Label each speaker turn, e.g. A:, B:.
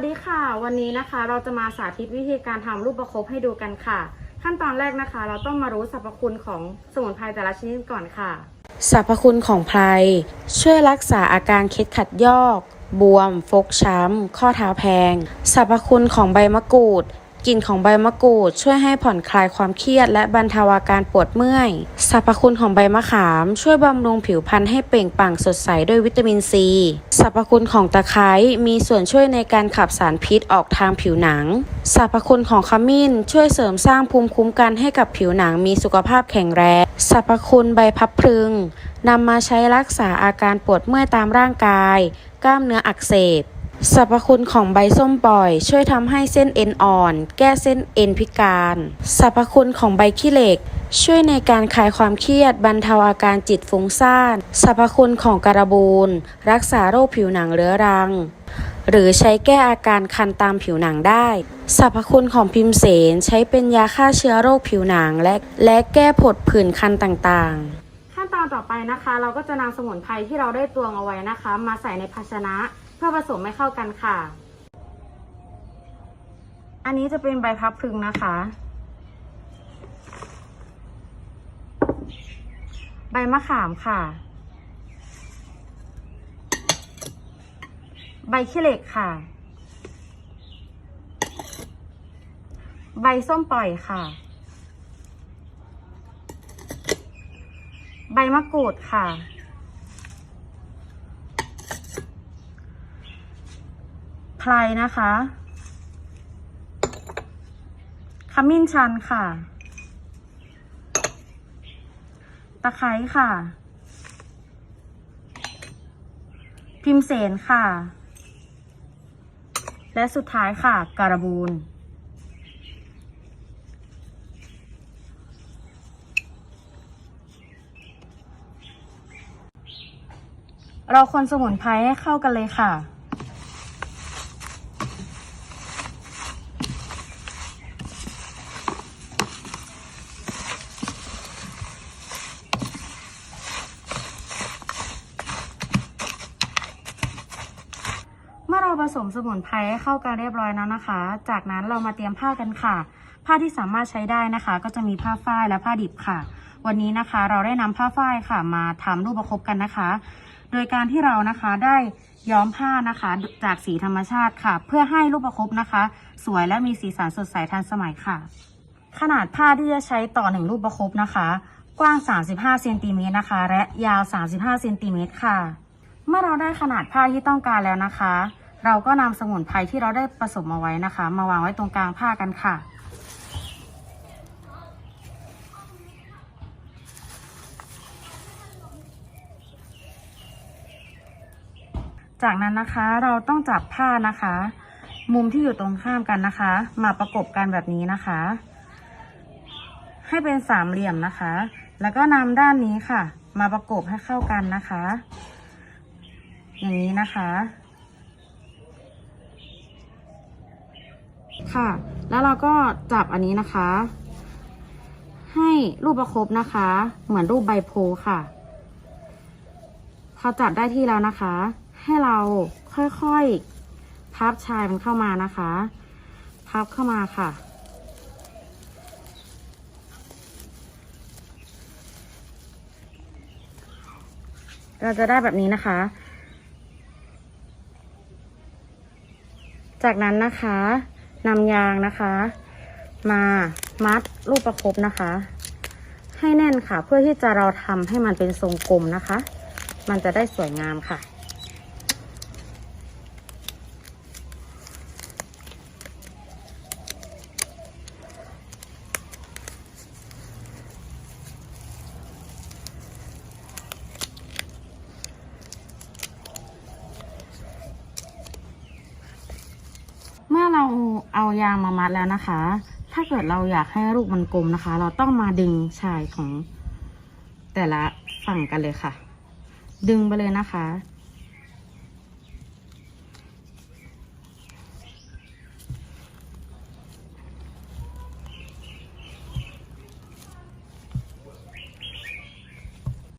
A: วัสดีค่ะ วันนี้นะคะเราจะมาสาธิตวิธีการทำรูปประคบให้ดูกันค่ะ ขั้นตอนแรกนะคะ เราต้องมารู้สรรพคุณของสมุนไพรแต่ละชนิดก่อนค่ะ
B: สรรพคุณของไพรช่วยรักษาอาการเคล็ดขัดยอก บวม ฟกช้ำ ข้อเท้าแพง สรรพคุณของใบมะกรูด กลิ่นของใบมะกรูดช่วยให้ผ่อนคลายความเครียด และบรรเทาอาการปวดเมื่อย สรรพคุณของใบมะขาม ช่วยบำรุงผิวพรรณให้เปล่งปลั่งสดใสด้วยวิตามินซี สรรพคุณของตะไคร้มีส่วนช่วยในการขับสารพิษออกทางผิวหนัง สรรพคุณของขมิ้นช่วยเสริมสร้างภูมิคุ้มกันให้กับผิวหนังมีสุขภาพแข็งแรง สรรพคุณใบพับพลึงนำมาใช้รักษาอาการปวดเมื่อยตามร่างกาย กล้ามเนื้ออักเสบ สรรพคุณของใบส้มปล่อย ช่วยทำให้เส้นเอ็นอ่อน แก้เส้นเอ็นพิการ สรรพคุณของใบขี้เหล็ก ช่วยในการคลายความเครียดบรรเทาอาการจิตฟุ้งซ่านสรรพคุณของการบูนรักษาโรคผิวหนังเรื้อรัง หรือใช้แก้อาการคันตามผิวหนังได้สรรพคุณของพิมเสนใช้เป็นยาฆ่าเชื้อโรคผิวหนังและและแก้ผดผื่นคันต่างๆ
A: ขั้นตอนต่อไปนะคะ เราก็จะนำสมุนไพรที่เราได้ตวงเอาไว้นะคะ มาใส่ในภาชนะ เพื่อผสมให้เข้ากันค่ะ อันนี้จะเป็นใบพับพึงนะคะ ใบมะขามค่ะ ใบขี้เหล็กค่ะ ใบส้มปล่อยค่ะ ใบมะกรูดค่ะ ไพ รนะคะขมิ้นชันค่ะ ตะไคร้ค่ะ พิมเสนค่ะ และสุดท้ายค่ะ การบูนเราคนสมุนไพรให้เข้ากันเลยค่ะ เมื่อเรา ผสมสมุนไพรให้เข้ากันเรียบร้อยแล้วนะคะ จากนั้นเรามาเตรียมผ้ากันค่ะ ผ้าที่สามารถใช้ได้นะคะ ก็จะมีผ้าฝ้ายและผ้าดิบค่ะ วันนี้นะคะเราได้นำผ้าฝ้ายค่ะ มาทำรูปประคบกันนะคะ โดยการที่เรานะคะได้ย้อมผ้านะคะจากสีธรรมชาติค่ะ เพื่อให้รูปประคบนะคะ สวยและมีสีสันสดใสทันสมัยค่ะ ขนาดผ้าที่จะใช้ต่อหนึ่งรูปประคบนะคะ กว้าง 35เซนติเมตรนะคะ และยาว 35เซนติเมตรค่ะ เมื่อเราได้ขนาดผ้าที่ต้องการแล้วนะคะ เราก็นำสมุนไพรที่เราได้ผสมเอาไว้นะคะ มาวางไว้ตรงกลางผ้ากันค่ะ จากนั้นนะคะเราต้องจับผ้านะคะ มุมที่อยู่ตรงข้ามกันนะคะ มาประกบกันแบบนี้นะคะ ให้เป็นสามเหลี่ยมนะคะ แล้วก็นำด้านนี้ค่ะ มาประกบให้เข้ากันนะคะ อย่างนี้นะคะ ค่ะ แล้วเราก็จับอันนี้นะคะ ให้รูปประคบนะคะ เหมือนรูปใบโพค่ะพอจับได้ที่แล้วนะคะ ให้เราค่อยๆพับชายมันเข้ามานะคะ พับเข้ามาค่ะ เราจะได้แบบนี้นะคะ จากนั้นนะคะ นำยางนะคะ มามัดรูปประคบนะคะ ให้แน่นค่ะเพื่อที่จะเราทำให้มันเป็นทรงกลมนะคะ มันจะได้สวยงามค่ะ เมื่อเราเอายางมามัดแล้วนะคะ ถ้าเกิดเราอยากให้ลูกมันกลมนะคะ เราต้องมาดึงชายของแต่ละฝั่งกันเลยค่ะ ดึงไปเลยนะคะ